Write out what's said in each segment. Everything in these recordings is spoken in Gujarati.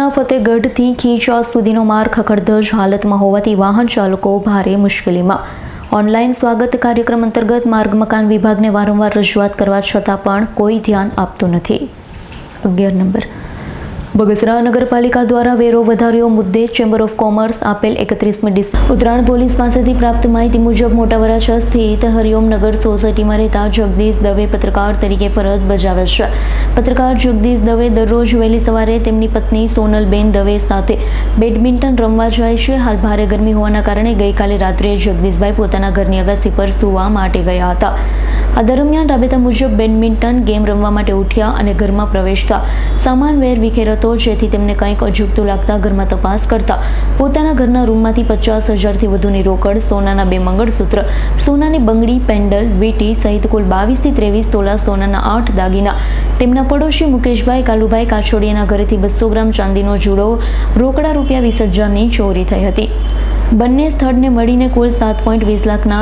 ના ફતેગઢથી ખીચા સુધીનો માર્ગ ખખડધજ હાલતમાં હોવાથી વાહન ચાલકો ભારે મુશ્કેલીમાં. ઓનલાઈન સ્વાગત કાર્યક્રમ અંતર્ગત માર્ગ મકાન વિભાગને વારંવાર રજૂઆત કરવા છતાં પણ કોઈ ધ્યાન આપતું નથી. અગિયાર નંબર. બગસરા નગરપાલિકા દ્વારા વેરો વધાર્યો મુદ્દે ચેમ્બર ઓફ કોમર્સ આપેલ એકત્રીસમી ડિસ ઉત્તરાયણ પોલીસ પાસેથી પ્રાપ્ત માહિતી મુજબ મોટા વરાછા સ્થિત હરિઓમ નગર સોસાયટીમાં રહેતા જગદીશ દવે પત્રકાર તરીકે ફરજ બજાવે છે. પત્રકાર જગદીશ દવે દરરોજ વહેલી સવારે તેમની પત્ની સોનલબેન દવે સાથે બેડમિન્ટન રમવા જાય છે. હાલ ભારે ગરમી હોવાના કારણે ગઈકાલે રાત્રે જગદીશભાઈ પોતાના ઘરની અગાસી પર સૂવા માટે ગયા હતા. આ દરમિયાન રાબેતા મુજબ બેડમિન્ટન ગેમ રમવા માટે ઉઠ્યા અને ઘરમાં પ્રવેશતા. સામાન, વેર, વિખેરતો, જેથી તેમને કંઈક અજુગતું લાગતા ઘરમાં તપાસ કરતા. પોતાના ઘરના રૂમમાંથી પચાસ હજારથી વધુની રોકડ, સોનાના બે મંગળસૂત્ર, સોનાની બંગડી, પેન્ડલ, વીટી સહિત કુલ બાવીસથી ત્રેવીસ તોલા સોનાના આઠ દાગીના. તેમના પડોશી મુકેશભાઈ કાલુભાઈ કાછોડિયાના ઘરેથી બસો ગ્રામ ચાંદીનો જુડો રોકડા રૂપિયા વીસ હજારની ચોરી થઈ હતી. બંને સ્થળને મળીને કુલ સાત પોઈન્ટ વીસ લાખના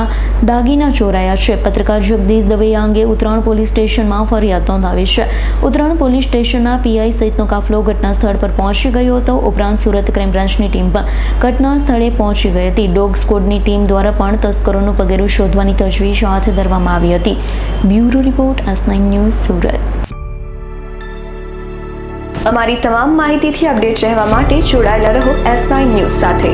દાગીના ચોરાયા છે. પત્રકાર જગદીશ દવે આ અંગે ઉત્તરાયણ પોલીસ સ્ટેશનમાં ફરિયાદ નોંધાવી છે. ઉત્તરાયણ પોલીસ સ્ટેશનના પીઆઈ સહિતનો કાફલો ઘટના સ્થળ પર પહોંચી ગયો હતો. ઉપરાંત સુરત ક્રાઇમ બ્રાન્ચની ટીમ પણ ઘટના સ્થળે પહોંચી ગઈ હતી. ડોગ સ્કોડની ટીમ દ્વારા પણ તસ્કરોનું પગેરું શોધવાની તજવીજ હાથ ધરવામાં આવી હતી. Bureau report S news Surat. અમારી તમામ માહિતીથી અપડેટ રહેવા માટે જોડાયેલા રહો એસ ન્યૂઝ સાથે.